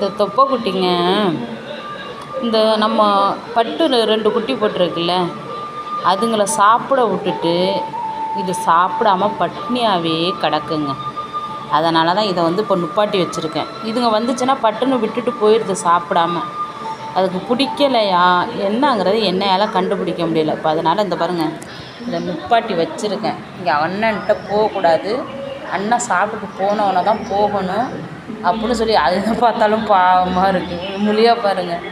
இந்த தொப்பை குட்டிங்க. இந்த நம்ம பட்டு ரெண்டு குட்டி போட்டிருக்குல்ல அதுங்களை சாப்பிட விட்டுட்டு இது சாப்பிடாம பட்னியாகவே கிடக்குங்க. அதனால தான் இதை வந்து இப்போ நுப்பாட்டி வச்சுருக்கேன். இதுங்க வந்துச்சுன்னா பட்டுன்னு விட்டுட்டு போயிடுது சாப்பிடாம. அதுக்கு பிடிக்கலையா? என்னங்கிறது என்னையால் கண்டுபிடிக்க முடியல. இப்போ அதனால் இந்த பாருங்கள் இதை நுப்பாட்டி வச்சுருக்கேன். இங்கே அண்ணன்ட்ட போகக்கூடாது. அண்ணன் சாப்பிட்டு போனவனை தான் போகணும். அப்படின்னு சொல்லி அதை பார்த்தாலும் பாவமாக இருக்குது மொழியாக பாருங்கள்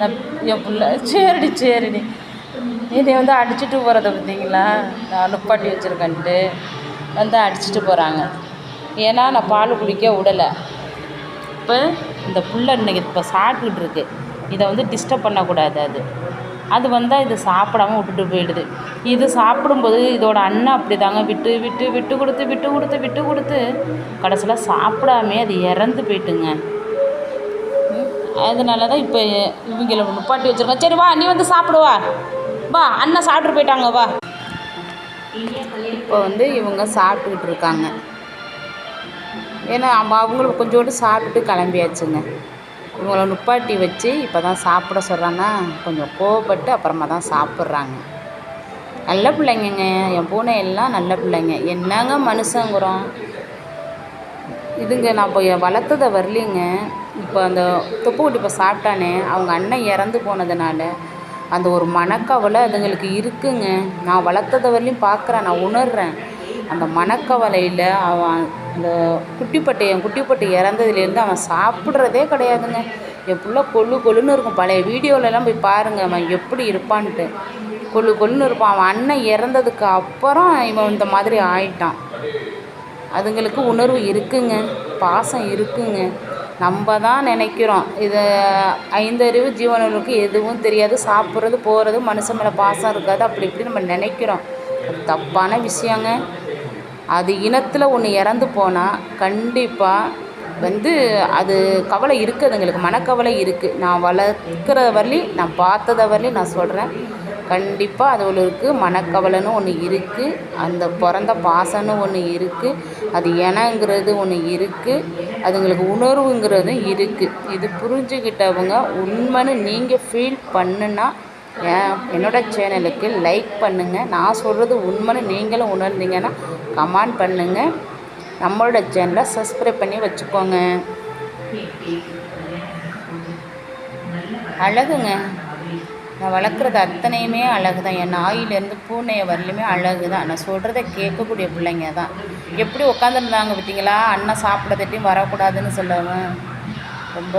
நான் என் பிள்ளை சரிடி சரிடி. என்னை வந்து அடிச்சுட்டு போகிறத பார்த்தீங்களா? நான் நுப்பாட்டி வச்சுருக்கேன்ட்டு வந்து அடிச்சுட்டு போகிறாங்க ஏன்னா நான் பால் குடிக்க விடலை. இப்போ இந்த புள்ள இன்னைக்கு இப்போ சாப்பிட்டுக்கிட்டு இருக்கு. இதை வந்து டிஸ்டர்ப் பண்ணக்கூடாது அது. அது வந்தால் இது சாப்பிடாம விட்டுட்டு போயிடுது. இது சாப்பிடும்போது இதோட அண்ணன் அப்படி தாங்க விட்டு விட்டு விட்டு கொடுத்து விட்டு கொடுத்து விட்டு கொடுத்து கடைசியில் சாப்பிடாமே அது இறந்து போயிட்டுங்க. அதனால தான் இப்போ இவங்கள நிப்பாட்டி வச்சுருக்கோம். சரி வா நீ வந்து சாப்பிடுவா வா. அண்ணன் சாப்பிட்டு போயிட்டாங்க வா. இப்போ வந்து இவங்க சாப்பிட்டுக்கிட்டு இருக்காங்க. ஏன்னா அவங்க அவங்களுக்கு கொஞ்சோண்டு சாப்பிட்டு கிளம்பியாச்சுங்க. இவங்கள நிப்பாட்டி வச்சு இப்போ தான் சாப்பிட சொல்கிறான்னா கொஞ்சம் கோவப்பட்டு அப்புறமா தான் சாப்பிட்றாங்க. நல்ல பிள்ளைங்கங்க. என் பூனை எல்லாம் நல்ல பிள்ளைங்க. என்னங்க மனுஷங்கிறோம். இதுங்க நான் இப்போ வளர்த்ததை வரலிங்க. இப்போ அந்த தொப்புக்குட்டி இப்போ சாப்பிட்டானே. அவங்க அண்ணன் இறந்து போனதுனால அந்த ஒரு மனக்கவலை அதுங்களுக்கு இருக்குங்க. நான் வளர்த்ததை வரலையும் பார்க்குறேன் நான் உணர்கிறேன் அந்த மனக்கவலையில் அவன் அந்த குட்டிப்பட்டு என் குட்டிப்பட்டு இறந்ததுலேருந்து அவன் சாப்பிட்றதே கிடையாதுங்க. என் பிள்ளை கொள்ளு கொள்ளுன்னு இருக்கும். பழைய வீடியோவிலலாம் போய் பாருங்கள் அவன் எப்படி இருப்பான்ட்டு. கொள்ளு கொள்ளுன்னு இருப்பான். அவன் அண்ணன் இறந்ததுக்கு அப்புறம் இவன் இந்த மாதிரி ஆயிட்டான். அதுங்களுக்கு உணர்வு இருக்குங்க. பாசம் இருக்குங்க. நம்ம தான் நினைக்கிறோம். இது ஐந்தறிவு ஜீவனங்களுக்கு எதுவும் தெரியாது. சாப்பிட்றது போகிறது மனுஷன் மேலே பாசம் இருக்காது. அப்படி இப்படி நம்ம நினைக்கிறோம். தப்பான விஷயங்க. அது இனத்தில் ஒன்று இறந்து போனால் கண்டிப்பாக வந்து அது கவலை இருக்குது அதுங்களுக்கு மனக்கவலை இருக்குது நான் வளர்க்குற வரலையும் நான் பார்த்தத வரலையும் நான் சொல்கிறேன் கண்டிப்பாக அதுகளுக்கு மனக்கவலைன்னு ஒன்று இருக்குது அந்த பிறந்த பாசம்னு ஒன்று இருக்குது அது இனங்கிறது ஒன்று இருக்குது அதுங்களுக்கு உணர்வுங்கிறதும் இருக்குது இது புரிஞ்சுக்கிட்டவங்க உண்மைன்னு நீங்கள் ஃபீல் பண்ணுனா என்னோடய சேனலுக்கு லைக் பண்ணுங்கள் நான் சொல்கிறது உண்மைன்னு நீங்களும் உணர்ந்தீங்கன்னா கமெண்ட் பண்ணுங்கள் நம்மளோட சேனலை சப்ஸ்கிரைப் பண்ணி வச்சுக்கோங்க. அழகுங்க. நான் வளர்க்குறது அத்தனையுமே அழகு தான் என் நாயிலேருந்து பூனையை வரலையுமே அழகு தான் நான் சொல்கிறத கேட்கக்கூடிய பிள்ளைங்க தான். எப்படி உட்காந்துருந்தாங்க பார்த்தீங்களா? அண்ணன் சாப்பிட தட்டியும் வரக்கூடாதுன்னு சொல்லுவேன் ரொம்ப